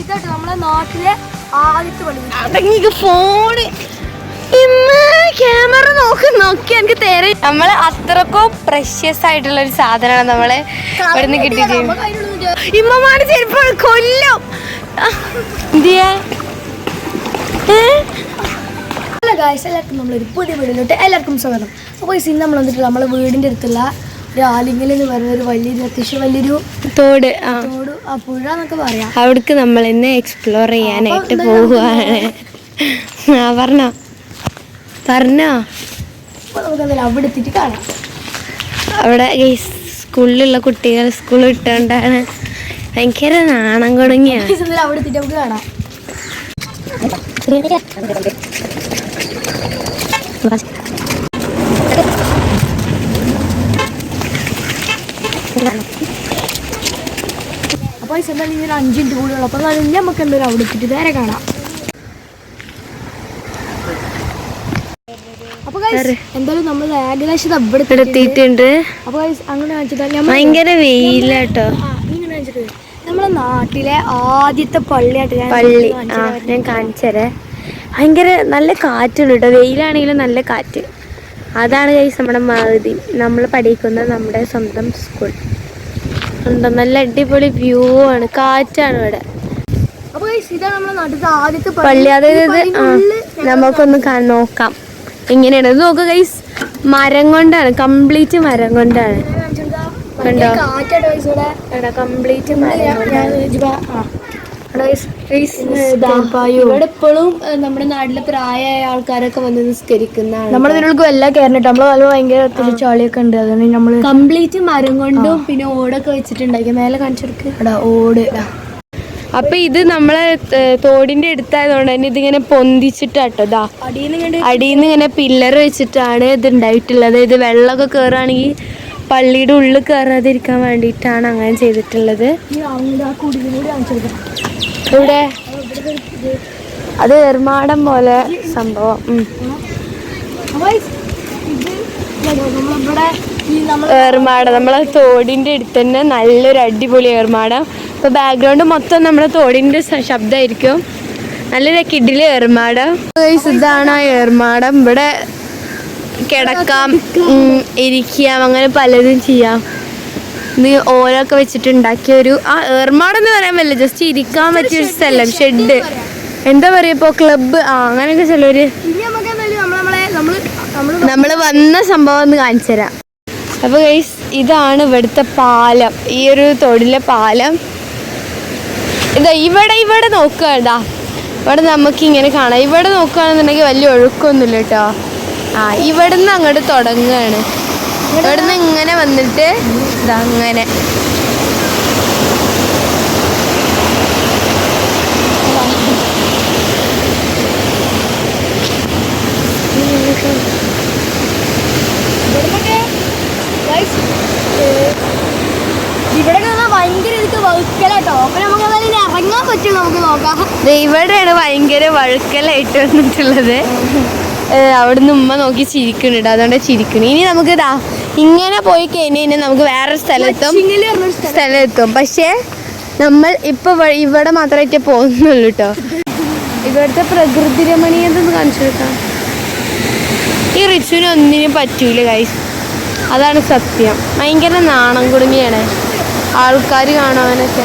ഇതാട്ടോ നമ്മളെ നാട്ടിലെ ആദ്യത്തെ പള്ളി അടങ്ങിക്ക് ഫോണ് ക്യാമറ നോക്കി നോക്കി എനിക്ക് തേരെ. നമ്മൾ അത്രക്കോ പ്രഷ്യസ് ആയിട്ടുള്ള ഒരു സാധനമാണ് നമ്മളെ ഇവിടുന്ന് കിട്ടിയത്. ഇമ്മമാര് ചെരുപ്പ് കൊല്ലും. ഗായ്സ് എല്ലാവർക്കും നമ്മളൊരു പുതിയ വീടിലോട്ട് എല്ലാവർക്കും സ്വാഗതം. അപ്പോൾ ഈ ഇന്ന് നമ്മൾ വന്നിട്ടുള്ള നമ്മളെ വീടിന്റെ അടുത്തുള്ള ഒരു ആലിങ്ങൽ എന്ന് പറയുന്ന ഒരു വലിയൊരു അത്യാവശ്യം വലിയൊരു തോട് തോട് പുഴ എന്നൊക്കെ പറയാം. അവിടേക്ക് നമ്മൾ ഇന്ന് എക്സ്പ്ലോർ ചെയ്യാനായിട്ട് പോവുകയാണ് ആ പറഞ്ഞോ. പറഞ്ഞോ. അവിടെ എത്തിയിട്ട് കാണാം. അവിടെ ഈ സ്കൂളിലുള്ള കുട്ടികൾ സ്കൂൾ ഇട്ടുകൊണ്ടാണ് ഭയങ്കര നാണം കൊടുങ്ങിയാണ് അവിടെ എത്തിയിട്ട് നമുക്ക് കാണാം. ഈ എന്തായാലും ഇനി ഒരു അഞ്ച് മിനിറ്റ് കൂടി ഉള്ളൂ. അപ്പോൾ എന്നാലും നമുക്ക് എന്തായാലും അവിടെ എത്തിയിട്ട് നേരെ കാണാം. എന്തായാലും നമ്മൾ ഏകദേശം എത്തിയിട്ടുണ്ട്. അപ്പൊ അങ്ങനെ നമ്മൾ ഭയങ്കര വെയിലാട്ടോ ഇങ്ങനെ വെച്ചിട്ട് നമ്മളെ നാട്ടിലെ ആദ്യത്തെ പള്ളിയായിട്ട് പള്ളി. ഞാൻ കാണിച്ചരേ ഭയങ്കര നല്ല കാറ്റുണ്ട് കേട്ടോ. വെയിലാണെങ്കിലും നല്ല കാറ്റ്. അതാണ് കൈസ് നമ്മുടെ മാതി നമ്മൾ പഠിക്കുന്ന നമ്മുടെ സ്വന്തം സ്കൂൾ ഉണ്ടോ? നല്ല അടിപൊളി വ്യൂ ആണ്. കാറ്റാണ് ഇവിടെ. പള്ളി. അതായത് നമുക്കൊന്ന് നോക്കാം. എങ്ങനെയാണ് ഇത് നോക്കുക ഗൈസ് മരം കൊണ്ടാണ്. കംപ്ലീറ്റ് മരം കൊണ്ടാണ്. കണ്ടോ? കംപ്ലീറ്റ് മരം കൊണ്ടാണ്. ഇവിടെ ഇപ്പോഴും നമ്മുടെ നാട്ടിലെ പ്രായമായ ആൾക്കാരൊക്കെ വന്ന് നിസ്കരിക്കുന്നതാണ് നമ്മുടെ ഇതിലേക്ക് എല്ലാം കയറിട്ട് നമ്മൾ നല്ല ഭയങ്കര അത്യാവശ്യം ഉണ്ട്. അതുകൊണ്ട് നമ്മൾ കംപ്ലീറ്റ് മരം കൊണ്ടും പിന്നെ ഓടൊക്കെ വെച്ചിട്ടുണ്ടാക്കി മേലെ കാണിച്ചു എടാ ഓട്. അപ്പൊ ഇത് നമ്മളെ തോടിന്റെ അടുത്തായതുകൊണ്ട് തന്നെ ഇതിങ്ങനെ പൊന്തിച്ചിട്ടാട്ടോ. ഇതാ നിന്ന് ഇങ്ങനെ പില്ലർ വെച്ചിട്ടാണ് ഇത് ഉണ്ടായിട്ടുള്ളത്. ഇത് വെള്ളമൊക്കെ കയറുകയാണെങ്കിൽ പള്ളിയുടെ ഉള്ളിൽ കയറാതിരിക്കാൻ വേണ്ടിയിട്ടാണ് അങ്ങനെ ചെയ്തിട്ടുള്ളത്. ഇവിടെ അത് എർമാടം പോലെ സംഭവം. ഏർമാടം നമ്മളെ തോടിന്റെ അടുത്ത് തന്നെ നല്ലൊരു അടിപൊളി ഏർമാടം ഇപ്പൊ ബാക്ക്ഗ്രൗണ്ട് മൊത്തം നമ്മുടെ തോടിന്റെ സ- ശബ്ദമായിരിക്കും നല്ലൊരു കിഡിൽ ഏർമാടം ഇതാണ് ആ ഏർമാടം ഇവിടെ കിടക്കാം ഇരിക്കാം അങ്ങനെ പലതും ചെയ്യാം. ഇത് ഓരോക്കെ വെച്ചിട്ട് ഉണ്ടാക്കിയ ഒരു ആ ഏർമാടെന്ന് പറയാൻ പറ്റില്ല. ജസ്റ്റ് ഇരിക്കാൻ പറ്റിയ ഒരു സ്ഥലം ഷെഡ് എന്താ പറയാ ഇപ്പൊ ക്ലബ്ബ്? ആ അങ്ങനെയൊക്കെ ചിലവര് നമ്മൾ വന്ന സംഭവം ഒന്ന് കാണിച്ചു തരാം. അപ്പൊ ഗൈസ് ഇതാണ് ഇവിടുത്തെ പാലം. ഈ ഒരു തൊടിലെ പാലം. ഇതാ ഇവിടെ ഇവിടെ നോക്കുക ഇതാ ഇവിടെ നമുക്ക് ഇങ്ങനെ കാണാം. ഇവിടെ നോക്കുകയാണെന്നുണ്ടെങ്കിൽ വലിയ ഒഴുക്കൊന്നുമില്ല കേട്ടോ ആ ഇവിടെ നിന്ന് അങ്ങോട്ട് തുടങ്ങുകയാണ്. ഇവിടുന്ന് ഇങ്ങനെ വന്നിട്ട് ഇതങ്ങനെ ഇവിടെ ഭയങ്കര ഇതൊക്കെ വഴുക്കലാട്ടോ. അപ്പൊ നമുക്ക് ഇറങ്ങാൻ പറ്റും നമുക്ക് നോക്കാം. ഇവിടെയാണ് ഭയങ്കര വഴുക്കലായിട്ട് വന്നിട്ടുള്ളത്. അവിടുന്ന് ഉമ്മ നോക്കി ചിരിക്കുന്നുണ്ട്. അതുകൊണ്ട് ചിരിക്കുന്നു. ഇനി നമുക്ക് ഇതാ ഇങ്ങനെ പോയി കഴിഞ്ഞ് കഴിഞ്ഞാൽ നമുക്ക് വേറെ സ്ഥലത്തും സ്ഥലത്തും പക്ഷേ നമ്മൾ ഇപ്പൊ ഇവിടെ മാത്രമായിട്ടേ പോകുന്നുള്ളൂ കേട്ടോ ഇവിടുത്തെ പ്രകൃതി രമണീയത ഒന്ന് കാണിച്ചു കൊടുക്കാം. ഈ റിച്ചുവിന് ഒന്നിനും പറ്റൂല കൈ അതാണ് സത്യം. ഭയങ്കര നാണം കുടുങ്ങിയാണ് ആൾക്കാർ കാണാനൊക്കെ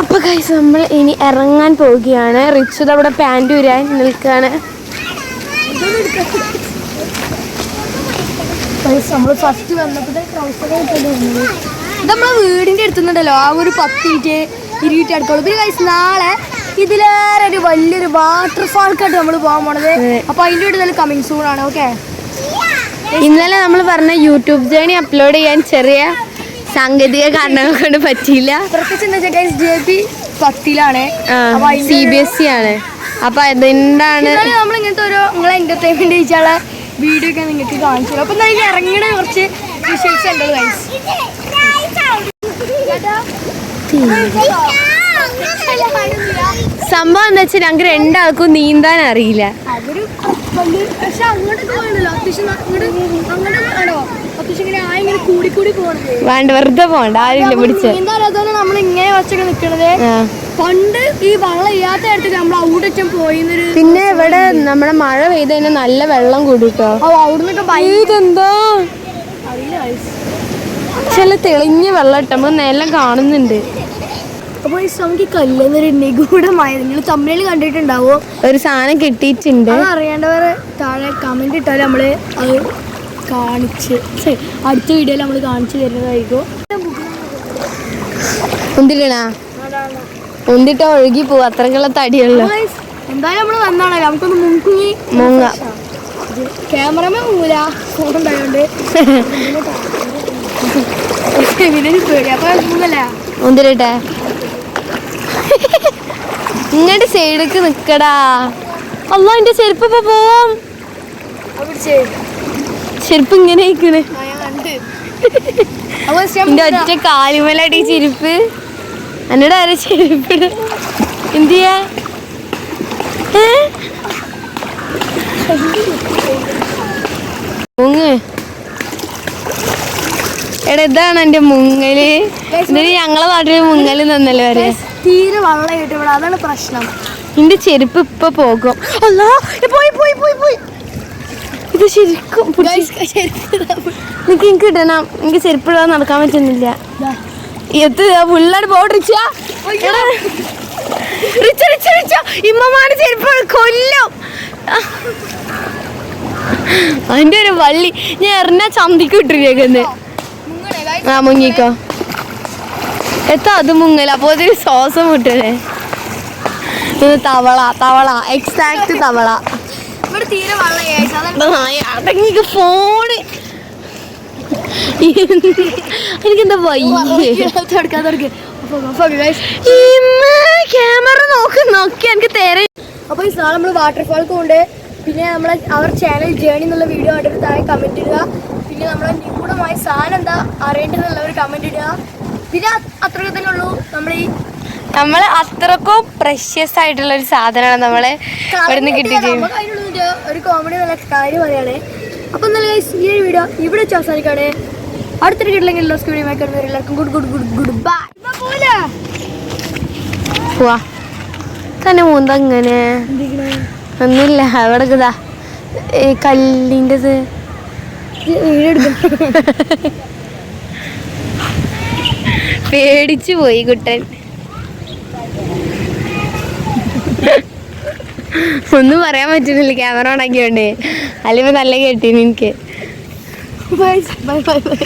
അപ്പൊ കൈസ് നമ്മൾ ഇനി ഇറങ്ങാൻ പോവുകയാണ്. റിച്ചു അവിടെ പാന്റ് ഉരാൻ നിൽക്കുകയാണ് നമ്മൾ ഫസ്റ്റ് ഇത് നമ്മളെ വീടിന്റെ അടുത്തുന്നുണ്ടല്ലോ ആ ഒരു പത്ത് മിനിറ്റ് ഇരുപറ്റ് അടുക്കുള്ളൂ. പിന്നെ കഴിച്ച് നാളെ ഇതിലേറെ ഒരു വലിയൊരു വാട്ടർഫാൾക്കായിട്ട് നമ്മൾ പോകാൻ പോണത്. അപ്പൊ അതിന്റെ നല്ല കമ്മിങ് സൂൺ ആണ് ഓക്കെ ഇന്നലെ നമ്മൾ പറഞ്ഞ യൂട്യൂബ് ജേണി അപ്ലോഡ് ചെയ്യാൻ ചെറിയ സാങ്കേതിക കാരണങ്ങൾ കൊണ്ട് പറ്റിയില്ല. പ്രത്യേകിച്ച് എന്താ വെച്ചാൽ ഗൈസ് ജെ പി പത്തിലാണ്. സി ബി എസ് സി ആണ്. അപ്പൊ അതുകൊണ്ടാണ് എന്നാലും നമ്മൾ ഇങ്ങനത്തെ ഓരോ നിങ്ങളെ എന്റർടൈൻമെന്റ് ചെയ്യിച്ചുള്ള വീഡിയോ ഒക്കെ നിങ്ങൾക്ക് കാണിച്ചു തരാം. അപ്പൊ എന്തായാലും ഇറങ്ങിയുടെ കുറച്ച് വിഷ്വൽസ് ഉണ്ട് ഗൈസ് സംഭവം എന്താ വെച്ചാൽ ഞങ്ങൾക്ക് രണ്ടാൾക്കും നീന്താൻ അറിയില്ല. പക്ഷെ അങ്ങോട്ട് പോകണല്ലോ. അത്യാവശ്യം അങ്ങോട്ട് അങ്ങോട്ട് ആണോ? വേണ്ട വെറുതെ പോണ്ട ആരില്ല പിടിച്ച്. നമ്മൾ ഇങ്ങനെ വെച്ചൊക്കെ നിക്കണത്. പണ്ട് ഈ വെള്ളം ഇല്ലാത്ത ഇടത്തിൽ നമ്മൾ അവിടെ പോയി പിന്നെ ഇവിടെ നമ്മുടെ മഴ പെയ്ത് കഴിഞ്ഞാൽ നല്ല വെള്ളം കൂടിട്ടോ. ഇതെന്താ? ചില തെളിഞ്ഞ വെള്ളം ഇട്ട് നമ്മൾ നിലം കാണുന്നുണ്ട്. അപ്പൊ ഈ നമുക്ക് കല്ലെന്നൊരു നിഗൂഢമായ നിങ്ങൾ തമ്മിൽ കണ്ടിട്ടുണ്ടാവോ? ഒരു സാധനം കിട്ടിയിട്ടുണ്ട്. അറിയേണ്ടവർ താഴെ കമന്റ് ഇട്ടാൽ നമ്മൾ കാണിച്ച്. ഛെ, അടുത്ത വീഡിയോയിൽ നമ്മൾ കാണിച്ചു തരുന്നതായിരിക്കും. ഉന്തിരണ ഉന്തിട്ട് ഒഴുകി പോവും. അത്രക്കുള്ള guys, എന്തായാലും നമ്മൾ വന്നാണല്ലോ നമുക്കൊന്ന് മുങ്ങി. മുങ്ങ. ക്യാമറമാൻ മൂല ഫോൺ ഉണ്ടായോണ്ട്. ഉന്തിരട്ടെ ഇങ്ങോട്ട് സൈഡിക്ക് നിക്കടാ. അല്ല എന്റെ ചെരുപ്പ് ഇപ്പൊ പോവാം. ചെരുപ്പ് ഇങ്ങനെ ഞാൻ എന്റെ ഒറ്റ കാലുമലടി ചെരുപ്പ്. എന്നോട് ആരെ ചെരുപ്പ്? എന്ത് ചെയ്യാ? മുങ്ങ്. എടാ ഇതാണ് എന്റെ മുങ്ങൽ. ഇതിന് ഞങ്ങളെ നാട്ടിൽ മുങ്ങൽ നന്നല്ലേ വരെ തീരെ വെള്ളം കിട്ടും ഇവിടെ. അതാണ് പ്രശ്നം. എന്റെ ചെരുപ്പ് ഇപ്പൊ പോകും. അല്ലാ പോയി പോയി പോയി പോയി. ഇത് ശരിക്കും എനിക്ക് എനിക്ക് ഇടണം എനിക്ക് ചെരുപ്പ് ഇടാൻ നടക്കാൻ പറ്റുന്നില്ല. എത്ത് പുള്ളാട് ബോർഡ് റിച്ച റിച്ച റിച്ച റിച്ച ഇമ്മമാര് ചെരുപ്പ് കൊല്ലും. അതിന്റെ ഒരു വള്ളി. ഞാൻ എറിഞ്ഞ ചന്തിക്ക് ഇട്ടിരിക്കുന്നത് ആ മുങ്ങിക്കോ. എത്താ അത് മുങ്ങല. അപ്പൊ അതൊരു ശ്വാസം വിട്ടണേ തവള തവള. എക്സാക്ട് തവള. ഇവിടെ തീരെ വെള്ളം ഫോണ് എനിക്കെന്താ ക്യാമറ നോക്ക് നോക്കി എനിക്ക് തേരെ. അപ്പൊ ഈ സാധനം നമ്മൾ വാട്ടർഫാൾക്ക് കൊണ്ട് പിന്നെ നമ്മളെ അവർ ചാനൽ ജേണി എന്നുള്ള വീഡിയോ ആയിട്ട് താഴെ കമന്റ് ഇടുക. പിന്നെ നമ്മളെ നിഗൂഢമായ സാധനം എന്താ അറിയേണ്ടതെന്നുള്ളവർ കമന്റ് ഇടുക. പിന്നെ അത് അത്രയൊക്കെ തന്നെ ഉള്ളൂ നമ്മൾ ഈ നമ്മൾ അത്രക്കും പ്രഷ്യസ് ആയിട്ടുള്ള ഒരു സാധനമാണ് നമ്മൾ ഇവിടുന്ന് കിട്ടിയിട്ട് നമുക്ക് ഒരു കോമഡി നല്ല കാര്യം പറയാണ്. അപ്പൊ നല്ല ഈ ഒരു വീഡിയോ ഇവിടെ വെച്ച് അവസാനിക്കാണ് അടുത്തൊരു കിട്ടില്ലെങ്കിൽ എല്ലാവർക്കും വീഡിയോ എല്ലാവർക്കും good good good good bye പോവാ തന്നെ മൂന്ത അങ്ങനെ ഒന്നുമില്ല. അവിടെ ഇതാ. ഈ കല്ലിന്റെത് പേടിച്ചു പോയി കുട്ടൻ. ഒന്നും പറയാൻ പറ്റുന്നില്ല. ക്യാമറ ഓൺ ആക്കിയോണ്ടേ. അല്ലെങ്കിൽ നല്ല കേട്ടീന് എനിക്ക്. Bye bye bye bye